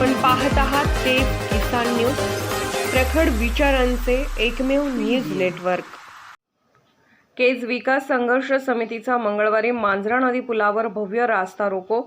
आपण पाहत आहात ते किसान न्यूज प्रखड विचारांचे एकमेव न्यूज नेटवर्क. केज विकास संघर्ष समितीचा मंगळवारी मांजरा नदी पुलावर भव्य रास्ता रोको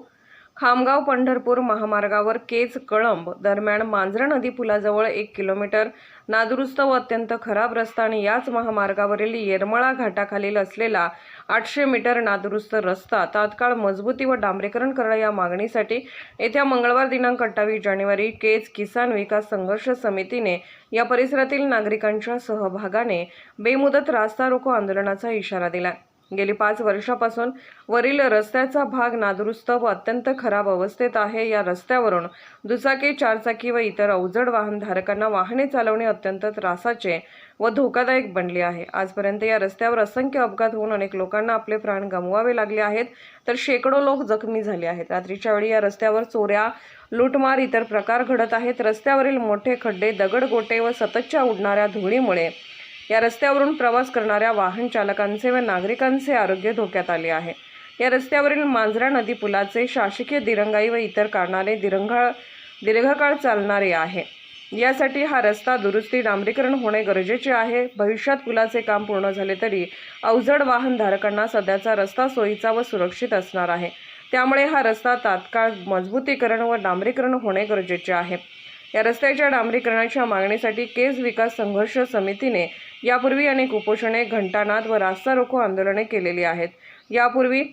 खामगाव पंढरपूर महामार्गावर केज कळंब दरम्यान मांजरा नदी पुलाजवळ एक किलोमीटर नादुरुस्त व अत्यंत खराब रस्ता आणि याच महामार्गावरील येरमळा घाटाखालील असलेला आठशे मीटर नादुरुस्त रस्ता तात्काळ मजबूती व डांबरीकरण करणं या मागणीसाठी येत्या मंगळवार दिनांक अठ्ठावीस जानेवारी केज किसान विकास संघर्ष समितीने या परिसरातील नागरिकांच्या सहभागाने बेमुदत रास्ता रोको आंदोलनाचा इशारा दिला गेली पाच वर्षापासून वरील रस्त्याचा भाग नादुरुस्त व अत्यंत खराब अवस्थेत आहे. या रस्त्यावरून दुचाकी चारचाकी व इतर अवजड वाहनधारकांना वाहने चालवणे अत्यंत त्रासाचे व धोकादायक बनले आहे. आजपर्यंत या रस्त्यावर असंख्य अपघात होऊन अनेक लोकांना आपले प्राण गमवावे लागले आहेत. तर शेकडो लोक जखमी झाले आहेत. रात्रीच्या वेळी या रस्त्यावर चोऱ्या लूटमार इतर प्रकार घडत आहेत. रस्त्यावरील मोठे खड्डे दगडगोटे व सततच्या उडणाऱ्या धुळीमुळे या रस्त्यावरून प्रवास करणाऱ्या वाहन चालकांचे व नागरिकांचे आरोग्य धोक्यात आले आहे. या रस्त्यावरील मांजरा नदी पुलाचे शासकीय दिरंगाई व इतर कारणाने दिरंगाळ दीर्घकाळ चालणारे आहे. यासाठी हा रस्ता दुरुस्ती डांबरीकरण होणे गरजेचे आहे. भविष्यात पुलाचे काम पूर्ण झाले तरी अवजड वाहनधारकांना सध्याचा रस्ता सोयीचा व सुरक्षित असणार आहे. त्यामुळे हा रस्ता तात्काळ मजबूतीकरण व डांबरीकरण होणे गरजेचे आहे. या रस्त्याच्या डांबरीकरणाच्या मागणीसाठी केज विकास संघर्ष समितीने यापूर्वी अनेक उपोषणे घंटानाद व रास्ता रोको आंदोलने केलेली आहेत. यापूर्वी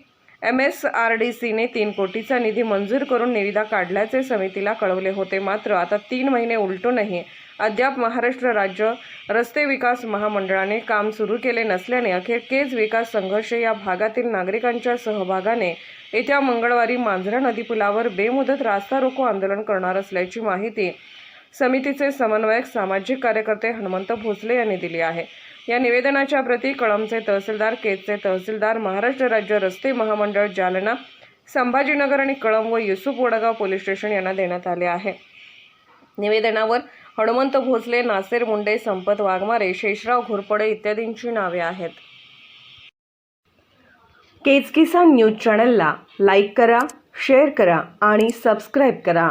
एम एस आर डी सीने तीन कोटीचा निधी मंजूर करून निविदा काढल्याचे समितीला कळवले होते. मात्र आता तीन महिने उलटूनही अद्याप महाराष्ट्र राज्य रस्ते विकास महामंडळाने काम सुरू केले नसल्याने अखेर केज विकास संघर्ष या भागातील नागरिकांच्या सहभागाने येत्या मंगळवारी मांजरा नदी पुलावर बेमुदत रास्ता रोको आंदोलन करणार असल्याची माहिती समितीचे समन्वयक सामाजिक कार्यकर्ते हनुमंत भोसले यांनी दिली आहे. या निवेदनाच्या प्रती कळमचे तहसीलदार केजचे तहसीलदार महाराष्ट्र राज्य रस्ते महामंडळ जालना संभाजीनगर आणि कळम व युसुफ वडगाव पोलीस स्टेशन यांना देण्यात आले आहे. निवेदनावर हनुमंत भोसले नासेर मुंडे संपत वाघमारे शेषराव घोरपडे इत्यादींची नावे आहेत. केचकिसान न्यूज चॅनलला लाईक करा शेअर करा आणि सबस्क्राईब करा.